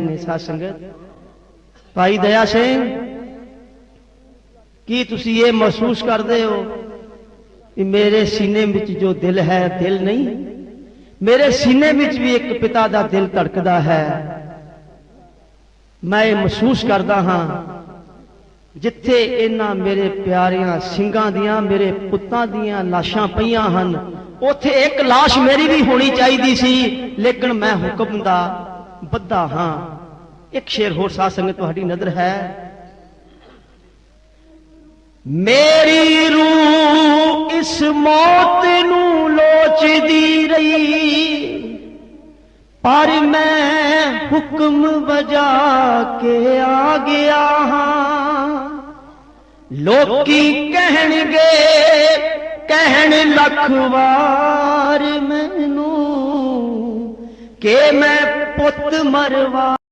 ਨੇ ਸਾਧ ਸੰਗਤ। ਭਾਈ ਦਇਆ ਸਿੰਘ ਕੀ ਤੁਸੀਂ ਇਹ ਮਹਿਸੂਸ ਕਰਦੇ ਹੋ ਕਿ ਮੇਰੇ ਸੀਨੇ ਵਿੱਚ ਜੋ ਦਿਲ ਹੈ, ਦਿਲ ਨਹੀਂ? ਮੇਰੇ ਸੀਨੇ ਵਿੱਚ ਵੀ ਇੱਕ ਪਿਤਾ ਦਾ ਦਿਲ ਧੜਕਦਾ ਹੈ। ਮੈਂ ਇਹ ਮਹਿਸੂਸ ਕਰਦਾ ਹਾਂ, ਜਿੱਥੇ ਇਹਨਾਂ ਮੇਰੇ ਪਿਆਰਿਆਂ ਸਿੰਘਾਂ ਦੀਆਂ, ਮੇਰੇ ਪੁੱਤਾਂ ਦੀਆਂ ਲਾਸ਼ਾਂ ਪਈਆਂ ਹਨ, ਉੱਥੇ ਇੱਕ ਲਾਸ਼ ਮੇਰੀ ਵੀ ਹੋਣੀ ਚਾਹੀਦੀ ਸੀ, ਲੇਕਿਨ ਮੈਂ ਹੁਕਮ ਦਾ ਬੱਧਾ ਹਾਂ। ਇੱਕ ਸ਼ੇਰ ਹੋਰ ਸਾਧ ਸੰਗਤ ਤੁਹਾਡੀ ਨਜ਼ਰ ਹੈ। ਮੇਰੀ ਰੂਹ ਇਸ ਮੌਤ ਨੂੰ ਲੋਚਦੀ ਰਹੀ, ਪਰ ਮੈਂ ਹੁਕਮ ਵਜਾ ਕੇ ਆ ਗਿਆ ਹਾਂ। ਲੋਕੀ ਕਹਿਣਗੇ, ਕਹਿਣ ਲੱਖ ਵਾਰ ਮੈਨੂੰ ਕਿ ਮੈਂ ਪੁੱਤ ਮਰਵਾ